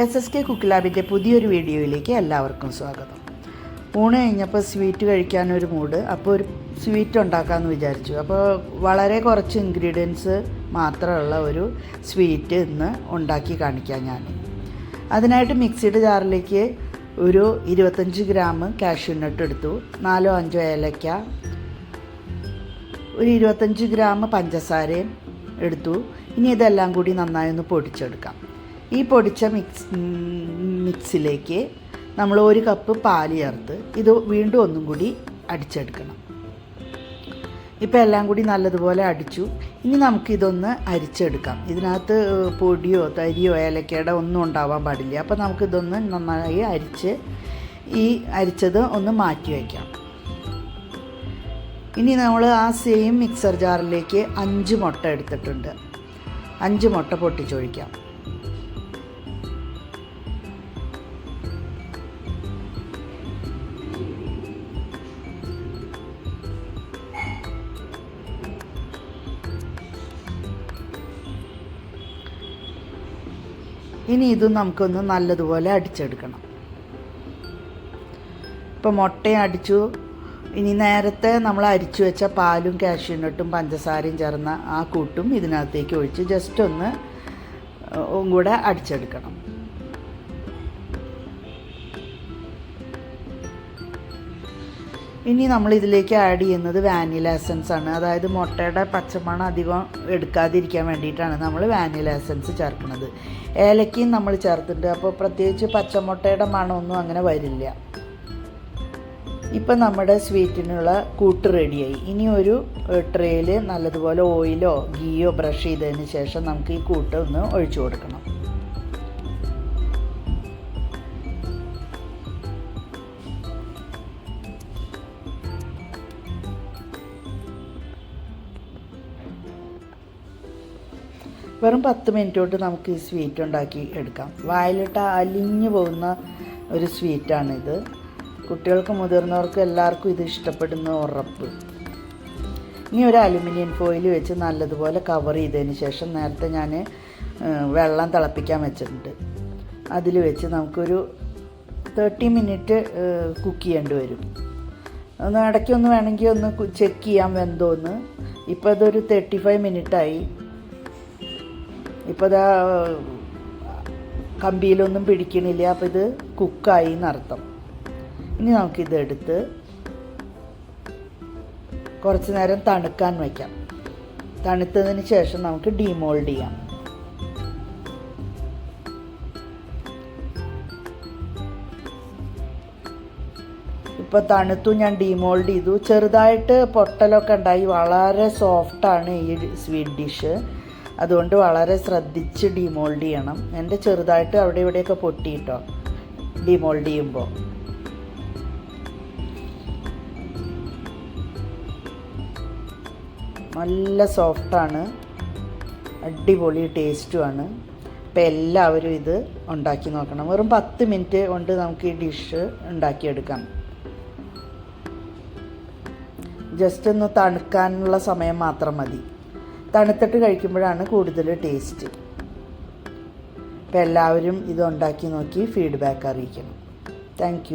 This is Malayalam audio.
എസ് എസ് കെ കുക്കിലാബിന്റെ പുതിയൊരു വീഡിയോയിലേക്ക് എല്ലാവർക്കും സ്വാഗതം. ഊണ് കഴിഞ്ഞപ്പോൾ സ്വീറ്റ് കഴിക്കാനൊരു മൂഡ് അപ്പോൾ ഒരു സ്വീറ്റ് ഉണ്ടാക്കാമെന്ന് വിചാരിച്ചു. അപ്പോൾ വളരെ കുറച്ച് ഇൻഗ്രീഡിയൻസ് മാത്രമുള്ള ഒരു സ്വീറ്റ് ഇന്ന് ഉണ്ടാക്കി കാണിക്കാം ഞാൻ അതിനായിട്ട് മിക്സിഡ് ജാറിലേക്ക് ഒരു ഇരുപത്തഞ്ച് ഗ്രാം കാഷ്യൂ നട്ട് എടുത്തു. നാലോ അഞ്ചോ ഏലക്ക ഒരു ഇരുപത്തഞ്ച് ഗ്രാം പഞ്ചസാരയും എടുത്തു. ഇനി ഇതെല്ലാം കൂടി നന്നായി ഒന്ന് പൊടിച്ചെടുക്കാം. ഈ പൊടിച്ച മിക്സ് മിക്സിലേക്ക് നമ്മൾ ഒരു കപ്പ് പാൽ ചേർത്ത് ഇത് വീണ്ടും ഒന്നും കൂടി അടിച്ചെടുക്കണം. ഇപ്പം എല്ലാം കൂടി നല്ലതുപോലെ അടിച്ചു. ഇനി നമുക്കിതൊന്ന് അരിച്ചെടുക്കാം. ഇതിനകത്ത് പൊടിയോ തരിയോ ഏലക്കയുടെ ഒന്നും ഉണ്ടാവാൻ പാടില്ല. അപ്പോൾ നമുക്കിതൊന്ന് നന്നായി അരിച്ച് ഈ അരിച്ചത് ഒന്ന് മാറ്റി വയ്ക്കാം. ഇനി നമ്മൾ ആ സെയിം മിക്സർ ജാറിലേക്ക് അഞ്ച് മുട്ട എടുത്തിട്ടുണ്ട്. അഞ്ച് മുട്ട പൊട്ടിച്ചൊഴിക്കാം. ഇനി ഇത് നമുക്കൊന്ന് നല്ലതുപോലെ അടിച്ചെടുക്കണം. ഇപ്പോൾ മുട്ടയും അടിച്ചു. ഇനി നേരത്തെ നമ്മൾ അരിച്ചു വെച്ച പാലും കാഷ്യൂനട്ടും പഞ്ചസാരയും ചേർന്ന ആ കൂട്ടും ഇതിനകത്തേക്ക് ഒഴിച്ച് ജസ്റ്റ് ഒന്ന് കൂടെ അടിച്ചെടുക്കണം. ഇനി നമ്മൾ ഇതിലേക്ക് ആഡ് ചെയ്യുന്നത് വാനില എസൻസ് ആണ്. അതായത് മുട്ടയുടെ പച്ചമണം അധികം എടുക്കാതിരിക്കാൻ വേണ്ടിയിട്ടാണ് നമ്മൾ വാനില എസൻസ് ചേർക്കുന്നത്. ഏലക്കയും നമ്മൾ ചേർത്തിട്ടുണ്ട്. അപ്പോൾ പ്രത്യേകിച്ച് പച്ചമുട്ടയുടെ മണമൊന്നും അങ്ങനെ വരില്ല. ഇപ്പം നമ്മുടെ സ്വീറ്റിനുള്ള കൂട്ട് റെഡിയായി ഇനി ഒരു ട്രേയിൽ നല്ലതുപോലെ ഓയിലോ ഗീയോ ബ്രഷ് ചെയ്തതിന് ശേഷം നമുക്ക് ഈ കൂട്ട് ഒന്ന് ഒഴിച്ചു കൊടുക്കണം. വെറും പത്ത് മിനിറ്റ് കൊണ്ട് നമുക്ക് ഈ സ്വീറ്റ് ഉണ്ടാക്കി എടുക്കാം. വായിലിട്ട് അലിഞ്ഞു പോകുന്ന ഒരു സ്വീറ്റാണിത് കുട്ടികൾക്കും മുതിർന്നവർക്കും എല്ലാവർക്കും ഇത് ഇഷ്ടപ്പെടുന്ന ഉറപ്പ്. ഇനി ഒരു അലുമിനിയം ഫോയിൽ വെച്ച് നല്ലതുപോലെ കവർ ചെയ്തതിന് ശേഷം നേരത്തെ ഞാൻ വെള്ളം തിളപ്പിക്കാൻ വെച്ചിട്ടുണ്ട്. അതിൽ വെച്ച് നമുക്കൊരു തേർട്ടി മിനിറ്റ് കുക്ക് ചെയ്യേണ്ടി വരും. ഒന്ന് ഇടയ്ക്കൊന്ന് വേണമെങ്കിൽ ഒന്ന് ചെക്ക് ചെയ്യാൻ വെന്തോന്ന് ഇപ്പോൾ അതൊരു തേർട്ടി ഫൈവ് മിനിറ്റായി ഇപ്പോൾ ഇതാ കമ്പിയിലൊന്നും പിടിക്കണില്ല അപ്പോൾ ഇത് കുക്കായി എന്നർത്ഥം. ഇനി നമുക്കിത് എടുത്ത് കുറച്ച് നേരം തണുക്കാൻ വയ്ക്കാം തണുത്തതിന് ശേഷം നമുക്ക് ഡീമോൾഡ് ചെയ്യാം. ഇപ്പോൾ തണുത്തു ഞാൻ ഡീമോൾഡ് ചെയ്തു. ചെറുതായിട്ട് പൊട്ടലൊക്കെ ഉണ്ടായി. വളരെ സോഫ്റ്റാണ് ഈ സ്വീറ്റ് ഡിഷ് അതുകൊണ്ട് വളരെ ശ്രദ്ധിച്ച് ഡിമോൾഡ് ചെയ്യണം. എന്റെ ചെറുതായിട്ട് അവിടെ ഇവിടെയൊക്കെ പൊട്ടിയിട്ടോ ഡിമോൾഡ് ചെയ്യുമ്പോൾ നല്ല സോഫ്റ്റാണ് അടിപൊളി ടേസ്റ്റുമാണ് അപ്പോൾ എല്ലാവരും ഇത് ഉണ്ടാക്കി നോക്കണം. വെറും പത്ത് മിനിറ്റ് കൊണ്ട് നമുക്ക് ഈ ഡിഷ് ഉണ്ടാക്കിയെടുക്കാം. ജസ്റ്റ് ഒന്ന് തണുക്കാനുള്ള സമയം മാത്രം മതി. തണുത്തിട്ട് കഴിക്കുമ്പോഴാണ് കൂടുതൽ ടേസ്റ്റ്. അപ്പോൾ എല്ലാവരും ഇത് ഉണ്ടാക്കി നോക്കി ഫീഡ്ബാക്ക് അറിയിക്കണം. താങ്ക്